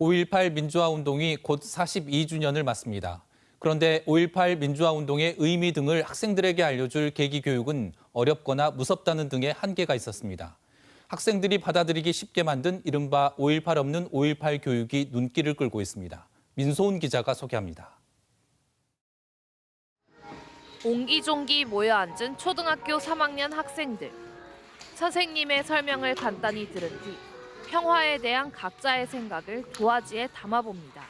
5.18 민주화 운동이 곧 42주년을 맞습니다. 그런데 5.18 민주화 운동의 의미 등을 학생들에게 알려줄 계기 교육은 어렵거나 무섭다는 등의 한계가 있었습니다. 학생들이 받아들이기 쉽게 만든 이른바 5.18 없는 5.18 교육이 눈길을 끌고 있습니다. 민소은 기자가 소개합니다. 옹기종기 모여 앉은 초등학교 3학년 학생들. 선생님의 설명을 간단히 들은 뒤 평화에 대한 각자의 생각을 도화지에 담아봅니다.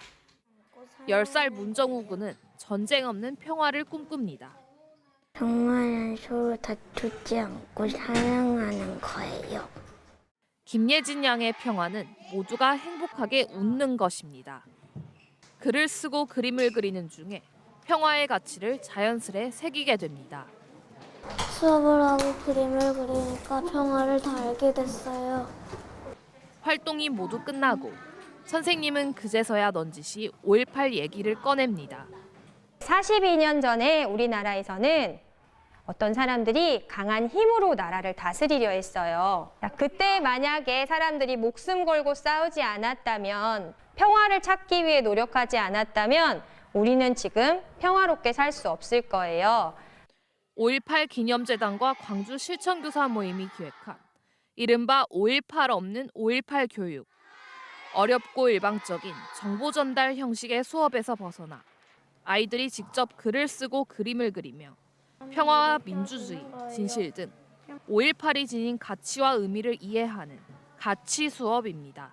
10살 문정우 군은 전쟁 없는 평화를 꿈꿉니다. 평화는 서로 다투지 않고 사랑하는 거예요. 김예진 양의 평화는 모두가 행복하게 웃는 것입니다. 글을 쓰고 그림을 그리는 중에 평화의 가치를 자연스레 새기게 됩니다. 수업을 하고 그림을 그리니까 평화를 더 알게 됐어요. 활동이 모두 끝나고 선생님은 그제서야 넌지시 5.18 얘기를 꺼냅니다. 42년 전에 우리나라에서는 어떤 사람들이 강한 힘으로 나라를 다스리려 했어요. 자, 그때 만약에 사람들이 목숨 걸고 싸우지 않았다면, 평화를 찾기 위해 노력하지 않았다면, 우리는 지금 평화롭게 살 수 없을 거예요. 5.18 기념재단과 광주 실천교사 모임이 기획한 이른바 5.18 없는 5.18 교육. 어렵고 일방적인 정보 전달 형식의 수업에서 벗어나 아이들이 직접 글을 쓰고 그림을 그리며 평화와 민주주의, 진실 등 5.18이 지닌 가치와 의미를 이해하는 가치 수업입니다.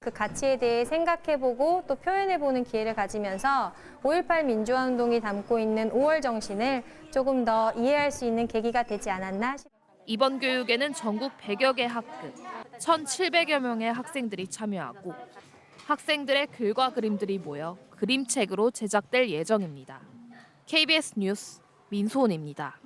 그 가치에 대해 생각해보고 또 표현해보는 기회를 가지면서 5.18 민주화 운동이 담고 있는 5월 정신을 조금 더 이해할 수 있는 계기가 되지 않았나 싶습니다. 이번 교육에는 전국 100여 개 학급, 1,700여 명의 학생들이 참여하고 학생들의 글과 그림들이 모여 그림책으로 제작될 예정입니다. KBS 뉴스 민소은입니다.